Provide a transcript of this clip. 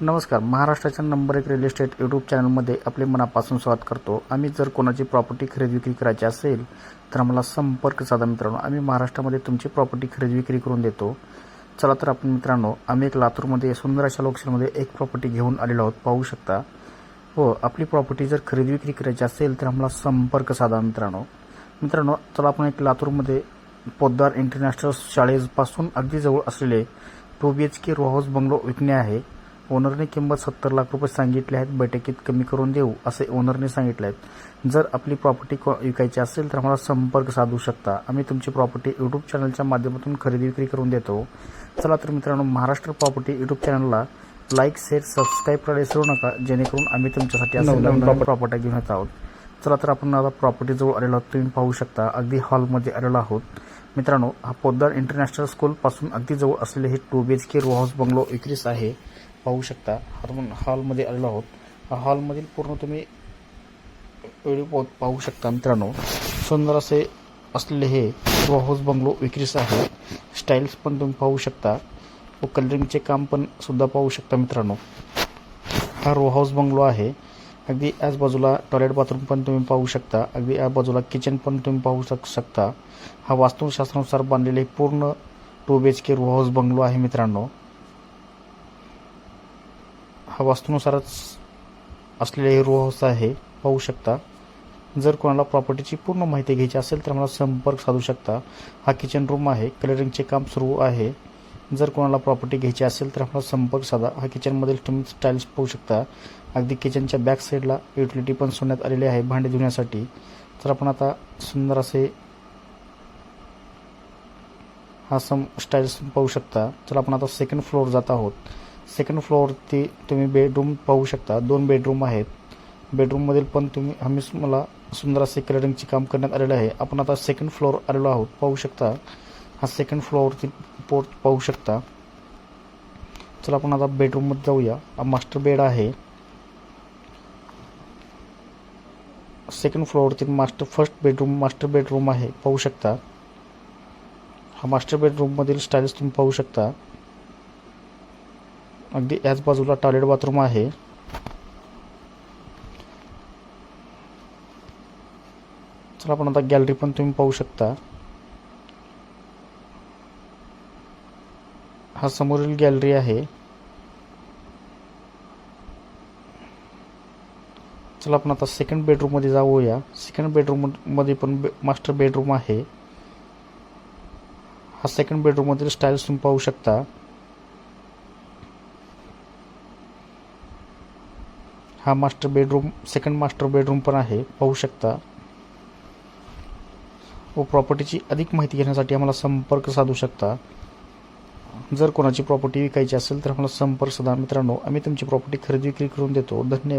नमस्कार महाराष्ट्राच्या नंबर एक रिअल इस्टेट यूट्यूब चॅनलमध्ये आपले मनापासून स्वागत करतो. आम्ही जर कोणाची प्रॉपर्टी खरेदी विक्री करायची असेल तर आम्हाला संपर्क साधा मित्रांनो. आम्ही महाराष्ट्रामध्ये तुमची प्रॉपर्टी खरेदी विक्री करून देतो. चला तर आपण मित्रांनो आम्ही एक लातूरमध्ये सुंदर अशा लोकेशनमध्ये एक प्रॉपर्टी घेऊन आलेलो आहोत. पाहू शकता. हो आपली प्रॉपर्टी जर खरेदी विक्री करायची असेल तर आम्हाला संपर्क साधा मित्रांनो. मित्रांनो चला आपण एक लातूरमध्ये पोद्दार इंटरनॅशनल शाळेपासून अगदी जवळ असलेले two B H K row house bungalow विकणे आहे. ओनरने किंमत सत्तर लाख रुपये सांगितले आहेत बैठकीत कमी करून देऊ असे ओनरने सांगितले आहेत. जर आपली प्रॉपर्टी को- विकायची असेल तर आम्हाला संपर्क साधू शकता. आम्ही तुमची प्रॉपर्टी यूट्यूब चॅनलच्या माध्यमातून खरेदी विक्री करून देतो. चला तर मित्रांनो महाराष्ट्र प्रॉपर्टी यूट्यूब चॅनलला लाईक शेअर सबस्क्राईब करायला विसरू नका. जेणेकरून आम्ही तुमच्यासाठी असे प्रॉपर्टी घेऊन येत आहोत. चला तर आपण आता प्रॉपर्टी जवळ आलेलो आहोत. तुम्ही पाहू शकता अगदी हॉलमध्ये आलेलो आहोत. मित्रांनो हा पोद्दार इंटरनॅशनल स्कूल पासून अगदी जवळ असलेले हे two B H K row house bungalow विक्रीस आहे. पाहू शकता. आपण हॉलमध्ये आलेलो आहोत. हॉलमधील पूर्ण तुम्ही व्हिडिओ पाहू- पाहू शकता मित्रांनो. सुंदर असे असलेले हे हाऊस बंगलो विक्रीस आहे. स्टाईल्स पण तुम्ही पाहू शकता. व कलरिंगचे काम पण सुद्धा पाहू शकता मित्रांनो. हा रो हाऊस बंगलो आहे. अगदी याच बाजूला टॉयलेट बाथरूम पण तुम्ही पाहू शकता. अगदी या बाजूला किचन पण तुम्ही पाहू शक शकता. हा वास्तुशास्त्रानुसार बांधलेले पूर्ण two B H K row house bungalow आहे मित्रांनो. हा वास्तूनुसारच असलेले हे रो हाऊस आहे पाहू शकता. जर कोणाला प्रॉपर्टीची पूर्ण माहिती घ्यायची असेल तर मला संपर्क साधू शकता. हा किचन रूम आहे कलरिंगचे काम सुरू आहे. जर कोणाला प्रॉपर्टी घ्यायची असेल तर आम्हाला संपर्क साधा. हा किचनमधील तुम्ही स्टाईल्स पाहू शकता. अगदी किचनच्या बॅक साईडला युटिलिटी पण सोडण्यात आलेली आहे भांडे धुण्यासाठी. तर आपण आता सुंदर असे हा सम स्टाईल्स पाहू शकता. तर आपण आता सेकंड फ्लोअर जात आहोत. सेकंड फ्लोअरती तुम्ही बेडरूम पाहू शकता. दोन बेडरूम आहेत. बेडरूममधील पण तुम्ही आम्ही मला सुंदर असे कलरिंगचे काम करण्यात आलेलं आहे. आपण आता सेकंड फ्लोअर आलेलो आहोत. पाहू शकता. हा सेकंड फ्लोअरवरती पोर्ट पाहू शकता. चला आपण आता बेडरूममध्ये जाऊया. हा मास्टर बेड आहे. Second फ्लोअरवरती master first bedroom master bedroom आहे. पाहू शकता. हा मास्टर बेडरूममधील स्टाईल्स तुम्ही पाहू शकता. अगदी याच बाजूला टॉयलेट बाथरूम आहे. चला आपण आता गॅलरी पण तुम्ही पाहू शकता. हा समोरील गॅलरी आहे. चला आपण आता सेकंड बेडरूममध्ये जाऊया. सेकंड बेडरूममध्ये पण बे- मास्टर बेडरूम आहे. हा सेकंड बेडरूम मधील स्टाईल्स तुम्ही पाहू शकता. हा master bedroom second master bedroom पण आहे. पाहू शकता. हो, व प्रॉपर्टीची अधिक माहिती घेण्यासाठी आम्हाला संपर्क साधू शकता. जर कोणाची प्रॉपर्टी विकायची असेल तर आम्हाला संपर्क साधा. मित्रांनो आम्ही तुमची प्रॉपर्टी खरेदी विक्री करून देतो. धन्यवाद.